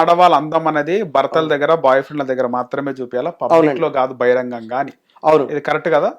ఆడవాళ్ళ అందం అనేది భర్తల దగ్గర బాయ్ ఫ్రెండ్ల దగ్గర మాత్రమే చూపించాలా పబ్లిక్లో కాదు బహిరంగంగా అని అవును. ఇది కరెక్ట్ కదా?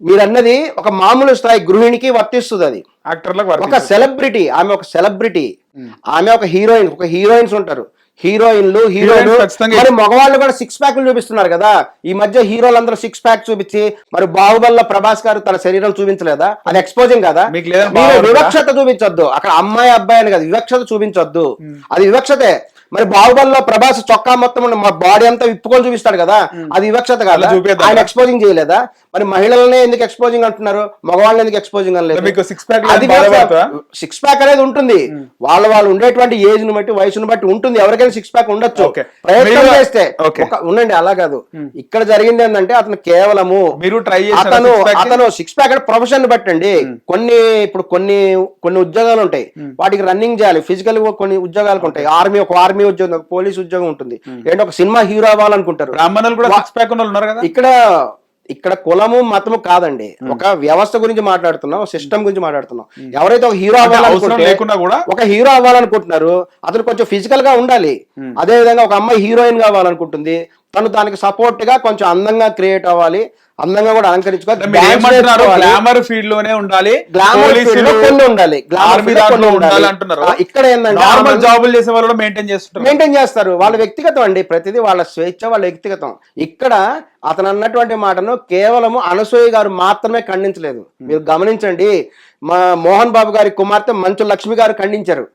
మీరు అన్నది ఒక మామూలు స్థాయి గృహిణికి వర్తిస్తుంది అది. యాక్టర్లకు ఒక. సెలబ్రిటీ ఆమె ఒక సెలబ్రిటీ. ఆమె ఒక హీరోయిన్ ఒక హీరోయిన్స్ ఉంటారు. హీరోయిన్లు ఖచ్చితంగా- మరి మగవాళ్ళు కూడా సిక్స్ ప్యాక్లు చూపిస్తున్నారు కదా. ఈ మధ్య హీరోలు అందరూ సిక్స్ ప్యాక్ చూపించి మరి బాహుబలిలో ప్రభాస్ గారు తన శరీరం చూపించలేదా? అది ఎక్స్పోజింగ్ కదా? మీరు వివక్షత చూపించొద్దు. అక్కడ అమ్మాయి అబ్బాయి అని కదా వివక్షత చూపించొద్దు. అది వివక్షతే. మరి బాహుబలిలో ప్రభాస్ చొక్కా మొత్తం మా బాడీ అంతా విప్పుకొని చూపిస్తాడు కదా అది వివక్షత కదా? ఆయన ఎక్స్పోజింగ్ చేయలేదా? మరి మహిళలనే ఎందుకు ఎక్స్పోజింగ్ అంటున్నారు? మగవాళ్ళని ఎందుకు ఎక్స్పోజింగ్ అనలేదు? మీకు సిక్స్ ప్యాక్ అది సిక్స్ ప్యాక్ అనేది ఉంటుంది. వాళ్ళ వాళ్ళు ఉండేటువంటి ఏజ్ను బట్టి వయసును బట్టి ఉంటుంది ఎవరికైనా సిక్స్ ప్యాక్ ఉండొచ్చు. ప్రయత్నం చేస్తే. ఉండండి అలా కాదు. ఇక్కడ జరిగింది ఏంటంటే అతను కేవలము మీరు ట్రై అతను? అతను సిక్స్ ప్యాక్ అంటే ప్రొఫెషన్ బట్టండి. కొన్ని ఇప్పుడు కొన్ని కొన్ని ఉద్యోగాలు ఉంటాయి. వాటికి రన్నింగ్ చేయాలి. ఫిజికల్ కొన్ని ఉద్యోగాలు ఉంటాయి. ఆర్మీ ఒక ఆర్మీ ఉద్యోగం ఒక పోలీస్ ఉద్యోగం ఉంటుంది. ఏంటో ఒక సినిమా హీరో అవ్వాలనుకుంటారు. బ్రాహ్మణులు కూడా సిక్స్ ప్యాక్ ఉన్నారు కదా? ఇక్కడ ఇక్కడ కులము మతము కాదండి. ఒక వ్యవస్థ గురించి మాట్లాడుతున్నాం సిస్టమ్ గురించి మాట్లాడుతున్నాం. ఎవరైతే ఒక హీరో కూడా ఒక హీరో అవ్వాలనుకుంటున్నారు అతను కొంచెం ఫిజికల్గా ఉండాలి. అదే విధంగా ఒక అమ్మాయి హీరోయిన్గా అవ్వాలనుకుంటుంది తను దానికి సపోర్ట్గా కొంచెం అందంగా క్రియేట్ అవ్వాలి అందంగా కూడా అలంకరించుకోవాలి ఫీల్డ్లోనే ఉండాలి కొన్ని ఉండాలి అంటున్నారు. ఇక్కడ ఏంటంటే నార్మల్ జాబులు చేసే వాళ్ళు మెయింటైన్ చేస్తుంటారు. మెయింటైన్ చేస్తారు. వాళ్ళ వ్యక్తిగతం అండి ప్రతిదీ వాళ్ళ స్వేచ్ఛ వాళ్ళ వ్యక్తిగతం. ఇక్కడ అతను అన్నటువంటి మాటను కేవలము అనసూయ గారు మాత్రమే ఖండించలేదు. మీరు గమనించండి మా మోహన్ బాబు గారి కుమార్తె మంచు లక్ష్మి గారు ఖండించారు.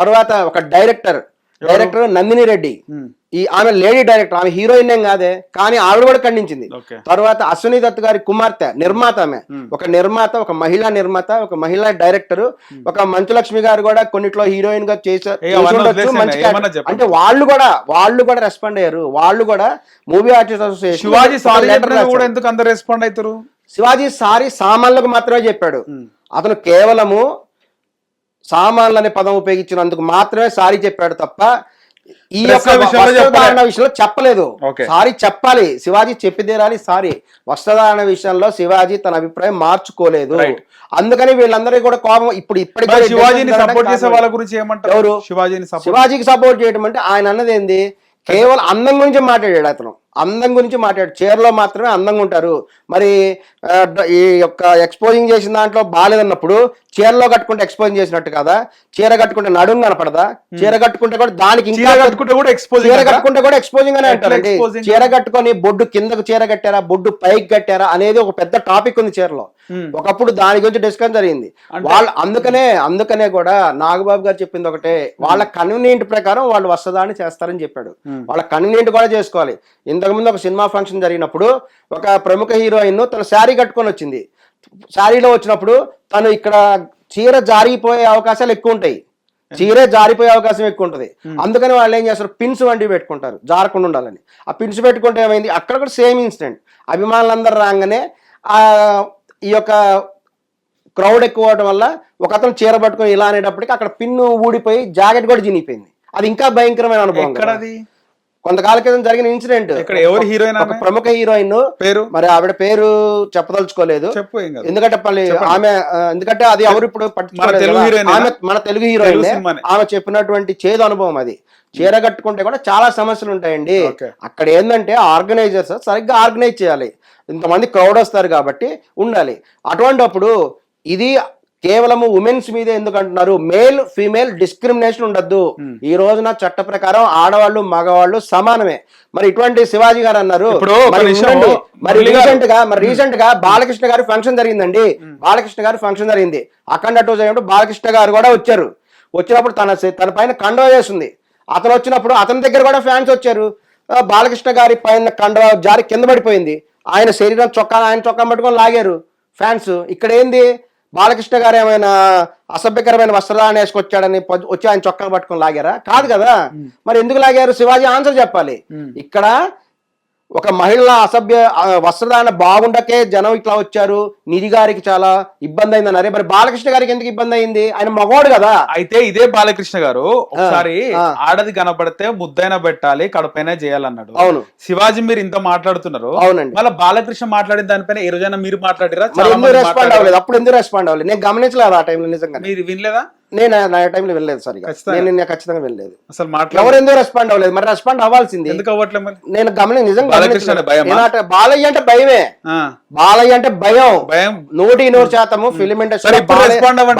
తర్వాత ఒక డైరెక్టర్ డైరెక్టర్ నందిని రెడ్డి. ఈ ఆమె లేడీ డైరెక్టర్ ఆమె హీరోయిన్ ఏం కాదే కానీ ఆవిడ కూడా ఖండించింది. తర్వాత అశ్విని దత్ గారి కుమార్తె నిర్మాత ఆమె. ఒక నిర్మాత ఒక మహిళా నిర్మాత ఒక మహిళా డైరెక్టర్. ఒక మంచులక్ష్మి గారు కూడా కొన్నిట్లో హీరోయిన్గా చేసా- ఏ, చేసి అవన్నీ ఉండొచ్చు, వదిలేసేయండి, మంచి. అంటే వాళ్ళు కూడా వాళ్ళు కూడా రెస్పాండ్ అయ్యారు. వాళ్ళు కూడా మూవీ ఆర్టిస్ట్ అసోసియేషన్. ఎందుకు అందరు రెస్పాండ్ అవుతారు? శివాజీ సారీ సామాన్లకు మాత్రమే చెప్పాడు. అతను కేవలము సామాన్లు అనే పదం ఉపయోగించినందుకు మాత్రమే సారీ చెప్పాడు తప్ప ఈ యొక్క వస్త్రధారణ. విషయంలో చెప్పలేదు. సారీ చెప్పాలి శివాజీ చెప్పి తీరాలి సారీ వస్త్రధారణ విషయంలో శివాజీ తన అభిప్రాయం మార్చుకోలేదు. అందుకని వీళ్ళందరికీ కూడా కోపం ఇప్పుడు ఇప్పటికీ శివాజీని సపోర్ట్ చేసే. వాళ్ళ గురించి ఏమంటారు? శివాజీని శివాజీకి సపోర్ట్ చేయడం అంటే ఆయన అన్నది ఏంది కేవలం అందం గురించి మాట్లాడాడు అతను అందం గురించి మాట్లాడు చీరలో మాత్రమే అందంగా ఉంటారు. మరి ఈ యొక్క ఎక్స్పోజింగ్ చేసిన దాంట్లో బాగాలేదన్నప్పుడు చీరలో కట్టుకుంటే ఎక్స్పోజింగ్ చేసినట్టు కదా? చీర కట్టుకుంటే నడుము కనపడదా? చీర కట్టుకుంటే కూడా దానికి ఇంకా చీర కట్టుకుంటే కూడా ఎక్స్పోజ్ చీర కట్టుకుంటే కూడా ఎక్స్పోజింగ్ అనే అంటారండి? చీర కట్టుకొని బొడ్డు కిందకు చీర కట్టారా బొడ్డు పైకి కట్టారా అనేది ఒక పెద్ద టాపిక్ ఉంది చీరలో. ఒకప్పుడు దాని గురించి డిస్కస్ జరిగింది. వాళ్ళు అందుకనే అందుకనే కూడా నాగబాబు గారు చెప్పింది ఒకటే వాళ్ళ కన్వీనియంట్ ప్రకారం వాళ్ళు వస్తదాన్ని చేస్తారని చెప్పాడు. వాళ్ళ కన్వీనియంట్ కూడా చేసుకోవాలి. ఇంతకుముందు ఒక సినిమా ఫంక్షన్ జరిగినప్పుడు ఒక ప్రముఖ హీరోయిన్ తన శారీ కట్టుకొని వచ్చింది. శారీలో వచ్చినప్పుడు తను ఇక్కడ చీర జారిపోయే అవకాశాలు ఎక్కువ ఉంటాయి. చీరే జారిపోయే అవకాశం ఎక్కువ ఉంటుంది. అందుకని వాళ్ళు ఏం చేస్తారు? పిన్స్ వంటివి పెట్టుకుంటారు. జారకుండా ఉండాలని. ఆ పిన్స్ పెట్టుకుంటే ఏమైంది? అక్కడ కూడా సేమ్ ఇన్సిడెంట్. అభిమానులందరూ రాగానే ఆ ఈ యొక్క క్రౌడ్ ఎక్కువ అవడం వల్ల ఒక అతను చీర పట్టుకొని ఇలా అనేటప్పటికి అక్కడ పిన్ను ఊడిపోయి జాకెట్ కూడా చినిగిపోయింది అది ఇంకా భయంకరమైన అనుభవం కొంతకాల క్రితం జరిగిన ఇన్సిడెంట్. ఇక్కడ ఎవరు హీరోయిన్ ఒక ప్రముఖ హీరోయిన్. పేరు? మరి ఆవిడ పేరు చెప్పదలుచుకోలేదు. చెప్పు. ఎందుకంటే పల్లి ఆమె ఎందుకంటే అది ఎవరు ఇప్పుడు పట్టించుకోలేదు? ఆమె మన తెలుగు హీరోయిన్. ఆమె చెప్పినటువంటి చేదు అనుభవం అది. చీర కట్టుకుంటే కూడా చాలా సమస్యలు ఉంటాయండి. అక్కడ ఏంటంటే ఆర్గనైజర్స్ సరిగ్గా ఆర్గనైజ్ చేయాలి. ఇంతమంది క్రౌడ్ వస్తారు కాబట్టి ఉండాలి. అటువంటి అప్పుడు ఇది కేవలము ఉమెన్స్ మీదే ఎందుకు అంటున్నారు మేల్ ఫీమేల్ డిస్క్రిమినేషన్ ఉండద్దు. ఈ రోజున చట్ట ప్రకారం ఆడవాళ్ళు మగవాళ్ళు సమానమే. మరి ఇటువంటి శివాజీ గారు అన్నారు. మరి. రీసెంట్గా మరి రీసెంట్గా బాలకృష్ణ గారి ఫంక్షన్ జరిగిందండి. బాలకృష్ణ గారి ఫంక్షన్ జరిగింది. అఖండ టూ జరిగినప్పుడు బాలకృష్ణ గారు కూడా వచ్చారు. వచ్చినప్పుడు తన తన పైన కండవ వేసింది. అతను వచ్చినప్పుడు అతని దగ్గర కూడా ఫ్యాన్స్ వచ్చారు. బాలకృష్ణ గారి పైన కండవ జారి కింద పడిపోయింది. ఆయన శరీరం చొక్కా ఆయన చొక్కా పట్టుకొని లాగారు. ఫ్యాన్స్ ఇక్కడ ఏంది? బాలకృష్ణ గారు ఏమైనా అసభ్యకరమైన వస్త్రాన్ని వేసుకొచ్చాడని వచ్చి ఆయన చొక్కా పట్టుకొని లాగారా? కాదు కదా. మరి ఎందుకు లాగారు? శివాజీ ఆన్సర్ చెప్పాలి. ఇక్కడ ఒక మహిళ అసభ్య వస్త్రధారణ బాగుండకే జనం ఇట్లా వచ్చారు. నిధి గారికి చాలా ఇబ్బంది అయింది అన్నారు. మరి బాలకృష్ణ గారికి ఎందుకు ఇబ్బంది అయింది ఆయన మగవాడు కదా. అయితే ఇదే బాలకృష్ణ గారు ఒకసారి. ఆడది కనపడితే ముద్దైన పెట్టాలి కడపైన చేయాలన్నాడు. అవును. శివాజీ మీరు ఇంత మాట్లాడుతున్నారు. అవునండి. మళ్ళీ బాలకృష్ణ మాట్లాడిన దానిపైన ఏ రోజైనా మీరు మాట్లాడిరా? ఎందుకు రెస్పాండ్. అవ్వలేదు? అప్పుడు ఎందుకు రెస్పాండ్ అవ్వలేదు? నేను గమనించలేదు ఆ టైంలో నిజంగా మీరు వినలేదా? నేను నా టైంలో వెళ్ళలేదు ఖచ్చితంగా. నేను నిన్న ఖచ్చితంగా వెళ్ళలేదు. అసలు మాట్లాడ. ఎవరు ఎందుకు రెస్పాండ్ అవ్వలేదు? మరి రెస్పాండ్ అవ్వాల్సింది. ఎందుకు అవ్వట్లే మరి? నేను గమని నిజంగా? నేను బాలయ్య అంటే భయమే. బాలయ్య అంటే భయం. భయం? నూటి నూరు శాతము ఫిలిం సరే ఇండస్ట్రీ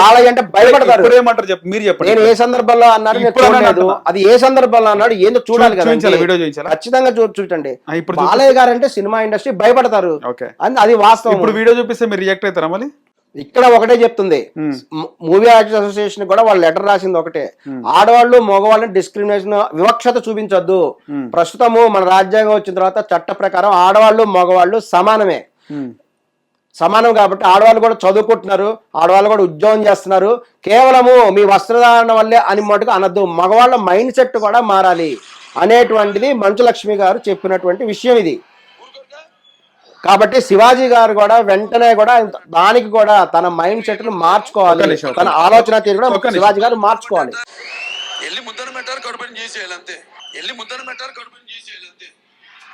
బాలయ్య అంటే భయపడతారు. ఏమంటారు చెప్పు మీరు చెప్పండి. నేను ఏ సందర్భంలో నేను అన్నాను చూడలేదు. అది ఏ సందర్భంలో అన్నాడు ఏందో చూడాలి కదా? ఖచ్చితంగా చూడండి. బాలయ్య గారు అంటే సినిమా ఇండస్ట్రీ భయపడతారు. అది వాస్తవం. ఇప్పుడు వీడియో చూపిస్తే మీరు రియాక్ట్ అవుతారా మళ్ళీ? ఇక్కడ ఒకటే చెప్తుంది. మూవీ ఆర్టిస్ట్ అసోసియేషన్ కూడా వాళ్ళు లెటర్ రాసింది ఒకటే. ఆడవాళ్ళు మగవాళ్ళని డిస్క్రిమినేషన్ వివక్షత చూపించొద్దు. ప్రస్తుతము మన రాజ్యాంగం వచ్చిన తర్వాత చట్ట ప్రకారం ఆడవాళ్ళు మగవాళ్ళు సమానమే. ఉమ్, సమానం కాబట్టి ఆడవాళ్ళు కూడా చదువుకుంటున్నారు ఆడవాళ్ళు కూడా ఉద్యోగం చేస్తున్నారు. కేవలము మీ వస్త్రధారణ వల్లే అని మటుకు అనద్దు. మగవాళ్ళ మైండ్ సెట్ కూడా మారాలి అనేటువంటిది మంచు లక్ష్మి గారు చెప్పినటువంటి విషయం ఇది. కాబట్టి శివాజీ గారు కూడా వెంటనే కూడా దానికి కూడా తన మైండ్ సెట్ మార్చుకోవాలి. తన. ఆలోచన తీరు కూడా. శివాజీ గారు మార్చుకోవాలి. ఎల్లి ముద్దను పెట్టారు కడుపుని చేసేయాలి అంతే. ఎల్లి ముద్దను పెట్టారు కడుపుని చేసేయాలి అంతే.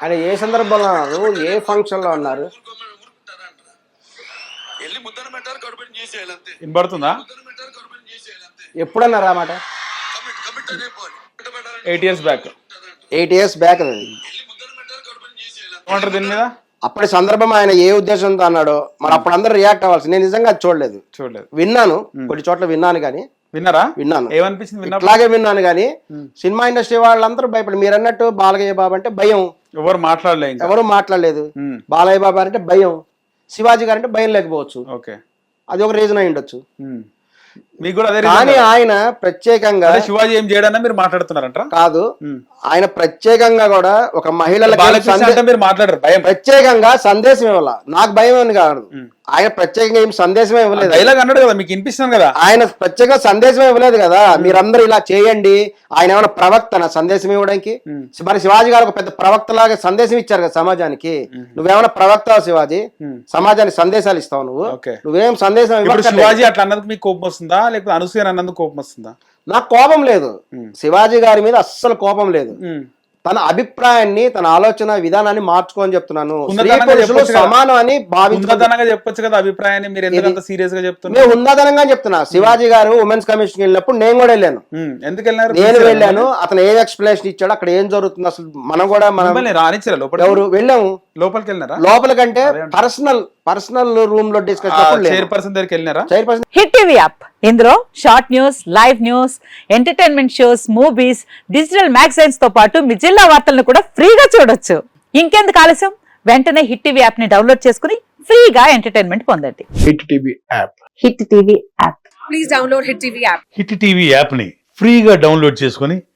ఆయన ఏ సందర్భంలో ఉన్నారు? ఏ ఫంక్షన్లో ఉన్నారు ఊరుకోమని ఊరుకుంటారా అంటారా ఎల్లి ముద్దను పెట్టారు కడుపుని చేసేయాలి అంతే. వినబడుతుందా ఎప్పుడన్నారు మాట? Eight years back eight years back దీని మీద? అప్పటి సందర్భం ఆయన ఏ ఉద్దేశంతో అన్నాడో మరి అప్పుడు అందరూ రియాక్ట్ అవ్వాల్సి నేను నిజంగా అది చూడలేదు. చూడలేదు. విన్నాను కొన్ని చోట్ల విన్నాను కానీ. విన్నారా? విన్నాను. ఏమనిపించింది ఇట్లాగే విన్నాను కానీ సినిమా ఇండస్ట్రీ వాళ్ళందరూ భయపడి మీరు అన్నట్టు బాలయ్య బాబు అంటే భయం. ఎవరు మాట్లాడలే ఇంకా? ఎవరు మాట్లాడలేదు. బాలయ్య బాబు అంటే భయం. శివాజీ గారు అంటే భయం లేకపోవచ్చు. ఓకే. అది ఒక రీజన్ అయి ఉండొచ్చు. మీకు కూడా అదే కానీ? ఆయన ప్రత్యేకంగా శివాజీ ఏం చేయడన్నా మీరు మాట్లాడుతున్నారంట కాదు. ఆయన ప్రత్యేకంగా కూడా ఒక అంటే మీరు మాట్లాడరు భయం. ప్రత్యేకంగా సందేశం ఇవ్వాల? నాకు భయం అని కాదు. ఆయన ప్రత్యేకంగా ఏం సందేశమే ఇవ్వలేదు. డైలాగ్ అన్నాడు కదా మీకు వినిపిస్తున్నాను కదా? ఆయన ప్రత్యేకంగా సందేశం ఇవ్వలేదు కదా. మీరందరూ ఇలా చేయండి. ఆయన ఏమైనా ప్రవక్తన? సందేశం ఇవ్వడానికి? మరి శివాజీ గారు ఒక పెద్ద ప్రవక్త లాగా సందేశం ఇచ్చారు కదా సమాజానికి. నువ్వేమైనా ప్రవక్త శివాజీ? సమాజానికి సందేశాలు ఇస్తావు నువ్వు. ఓకే. నువ్వేం సందేశం. శివాజీ అట్లా అన్నందుకు మీకు కోపం వస్తుందా? లేకపోతే అనసూయ అన్నందుకు కోపం వస్తుందా? నాకు కోపం లేదు. శివాజీ గారి మీద అస్సలు కోపం లేదు. తన అభిప్రాయాన్ని తన ఆలోచన విధానాన్ని మార్చుకోని చెప్తున్నాను. సమానం అని ఉన్నతనంగా చెప్పొచ్చు కదా అభిప్రాయాన్ని. మీరు సీరియస్గా చెప్తున్నారు? నేను ఉన్నదనంగా చెప్తున్నా. శివాజీ గారు ఉమెన్స్ కమిషన్ వెళ్ళినప్పుడు నేను కూడా వెళ్ళాను. ఎందుకు వెళ్ళినారు నేను వెళ్ళాను. అతను ఏం ఎక్స్ప్లెనేషన్ ఇచ్చాడు అక్కడ ఏం జరుగుతుంది అసలు మనం కూడా మనం రానిచ్చారా ఎవరు? వెళ్ళాము. లోపలికి వెళ్ళినారా లోపల కంటే పర్సనల్ పర్సనల్ రూమ్లో డిస్కషన్ చైర్పర్సన్ దగ్గరికి వెళ్ళినారా చైర్పర్సన్ హిట్ టీవీ యాప్. ఇందులో short news live news entertainment shows movies digital మ్యాగజైన్స్తో పాటు మీ జిల్లా వార్తలను కూడా ఫ్రీగా చూడొచ్చు. ఇంకెందుకు ఆలస్యం? వెంటనే హిట్ టీవీ యాప్ని డౌన్లోడ్ చేసుకుని ఫ్రీగా ఎంటర్టైన్మెంట్ పొందండి. Hit TV app. Hit TV app. Please download Hit TV app. Hit TV యాప్ని ఫ్రీగా డౌన్లోడ్ చేసుకొని